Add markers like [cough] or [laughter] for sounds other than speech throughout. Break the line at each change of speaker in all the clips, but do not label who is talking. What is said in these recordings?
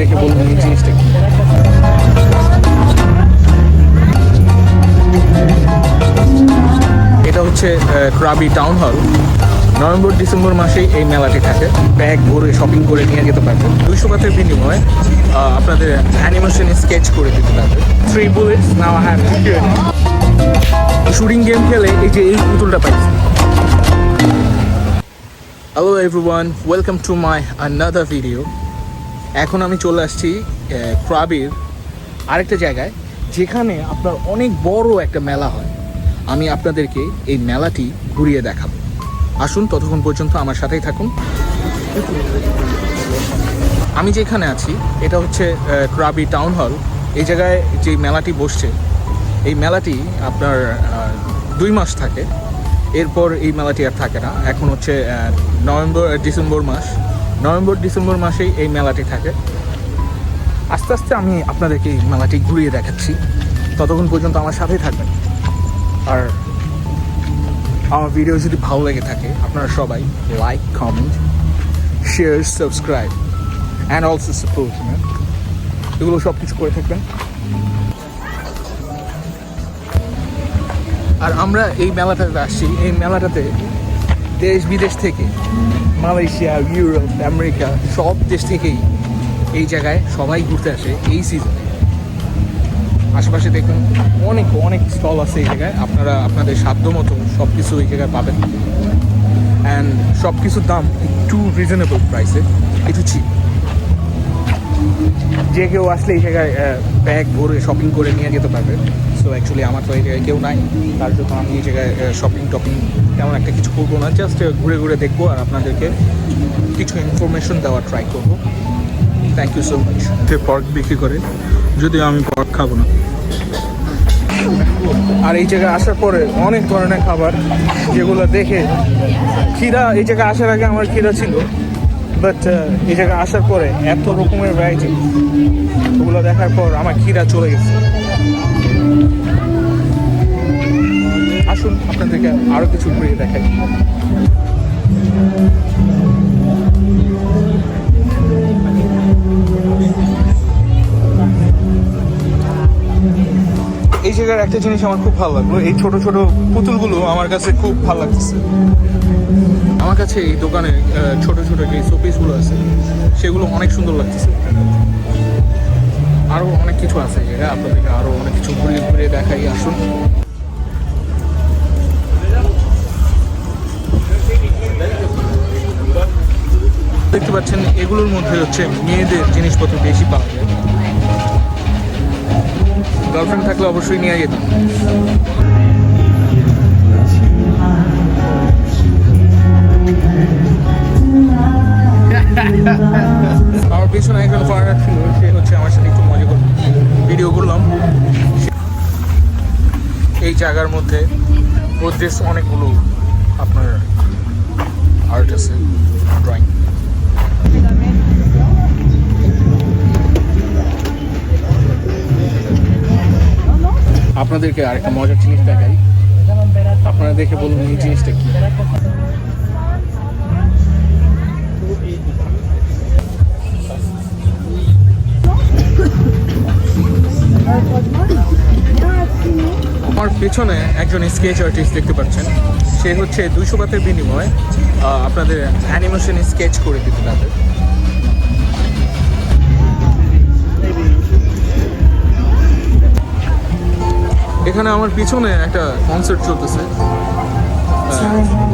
দেখে বলবেন এই জিনিসটা কি। এটা হচ্ছে ক্রাবি টাউন হল নভেম্বর, ডিসেম্বর মাসেই এই মেলাটি থাকে। ব্যাগ ভরে শপিং করে নিয়ে যেতে পারবেন। দুইশো বাতের বিনিময়ে আপনাদের অ্যানিমেশন স্কেচ করে দিতে পারবেন। Three bullets now have shooting game খেলে এই যে এই পুতুলটা পাইছি। Hello everyone welcome to my another video এখন আমি চলে আসছি ক্রাবির আরেকটা জায়গায়, যেখানে আপনার অনেক বড় একটা মেলা হয়। আমি আপনাদেরকে এই মেলাটি ঘুরিয়ে দেখাবো। আসুন, ততক্ষণ পর্যন্ত আমার সাথেই থাকুন। আমি যেখানে আছি, এটা হচ্ছে ক্রাবি টাউন হল এই জায়গায় যে মেলাটি বসছে, এই মেলাটি আপনার দুই মাস থাকে। এরপর এই মেলাটি আর থাকে না। এখন হচ্ছে নভেম্বর, ডিসেম্বর মাস। নভেম্বর, ডিসেম্বর মাসেই এই মেলাটি থাকে। আস্তে আস্তে আমি আপনাদেরকে এই মেলাটি ঘুরিয়ে দেখাচ্ছি। ততক্ষণ পর্যন্ত আমার সাথেই থাকবেন। আর আমার ভিডিও যদি ভালো লেগে থাকে, আপনারা সবাই like comment share subscribe and also support এগুলো সব কিছু করে থাকবেন। আর আমরা এই মেলাটাতে আসছি। এই মেলাটাতে দেশ বিদেশ থেকে মালয়েশিয়া ইউরোপ আমেরিকা সব দেশ থেকেই এই জায়গায় সবাই ঘুরতে আসে এই সিজনে আশেপাশে দেখুন অনেক অনেক স্টল আছে এই জায়গায়। আপনারা আপনাদের সাধ্য মতো সব কিছু এই জায়গায় পাবেন। অ্যান্ড সব কিছুর দাম একটু রিজনেবল প্রাইসে একটু চিপ যে কেউ আসলে এই জায়গায় ব্যাগ ভরে শপিং করে নিয়ে যেতে পারবে। সো অ্যাকচুয়ালি আমার তো এই জায়গায় কেউ নাই। তার জন্য আমি এই জায়গায় শপিং টপিং তেমন একটা কিছু করব না। জাস্ট ঘুরে ঘুরে দেখব আর আপনাদেরকে কিছু ইনফরমেশন দেওয়ার ট্রাই করব। Thank you so much pork বিক্রি করে। যদিও আমি পর্ক খাব না। আর এই জায়গায় আসার পরে অনেক ধরনের খাবার যেগুলো দেখে খিদা এই জায়গায় আসার আগে আমার খিদা ছিল। বাট এই জায়গায় আসার পরে এত রকমের ভ্যারাইটি ওগুলো দেখার পর আমার খিদা চলে গেছে। আসুন, আপনাদেরকে আরও কিছু ঘুরিয়ে দেখাই। এই জায়গার একটা জিনিস আমার খুব ভালো লাগল, এই ছোট ছোট পুতুলগুলো আমার কাছে খুব ভালো লাগতেছে। আমার কাছে এই দোকানে ছোট ছোট যে শোপিসগুলো আছে, সেগুলো অনেক সুন্দর লাগতেছে। আরও অনেক কিছু আছে এই জায়গায় আপনাদেরকে আরও অনেক কিছু ঘুরিয়ে ঘুরিয়ে দেখাই, আসুন। দেখতে পাচ্ছেন, এগুলোর মধ্যে হচ্ছে মেয়েদের জিনিসপত্র বেশি পাওয়া যায়। গার্লফ্রেন্ড থাকলে অবশ্যই নিয়ে যেতাম। [laughs] আমার পিছনে একজন ছিল, সে হচ্ছে আমার সাথে একটু মজা করল ভিডিও করলাম। এই জায়গার মধ্যে প্রদেশ অনেকগুলো আপনার আর্ট আছে ড্রয়িং আপনাদেরকে আরেকটা মজার জিনিস দেখাই। আপনারা দেখে বলুন এই জিনিসটা কি? পেছনে একজন স্কেচ আর্টিস্ট দেখতে পাচ্ছেন। সে হচ্ছে দুইশো বাতের বিনিময়ে আপনাদের অ্যানিমেশন স্কেচ করে দিতে পারবে। এখানে আমার পিছনে একটা কনসার্ট চলতেছে।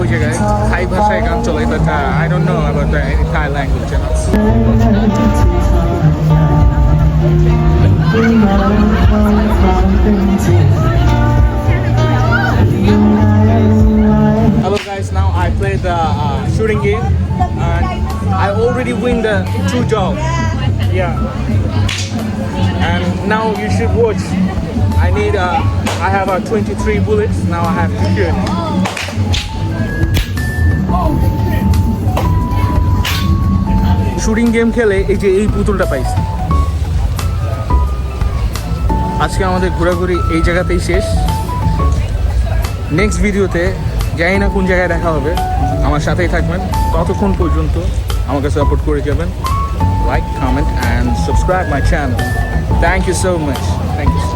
ওই জায়গায় থাই ভাষায় গান চলে but I don't know about any Thai language Hello shooting game and I already win the two job. Yeah. And now you should watch. I need uh, I have uh, 23 bullets. Now I have to shoot. Shooting game খেলে এই যে এই পুতুলটা পাইছি আজকে আমাদের ঘোরাঘুরি এই জায়গাতেই শেষ নেক্সট ভিডিওতে যাই না কোন জায়গায় দেখা হবে। আমার সাথেই থাকবেন। ততক্ষণ পর্যন্ত আমাকে সাপোর্ট করে যাবেন। Like comment and subscribe my channel thank you so much thank you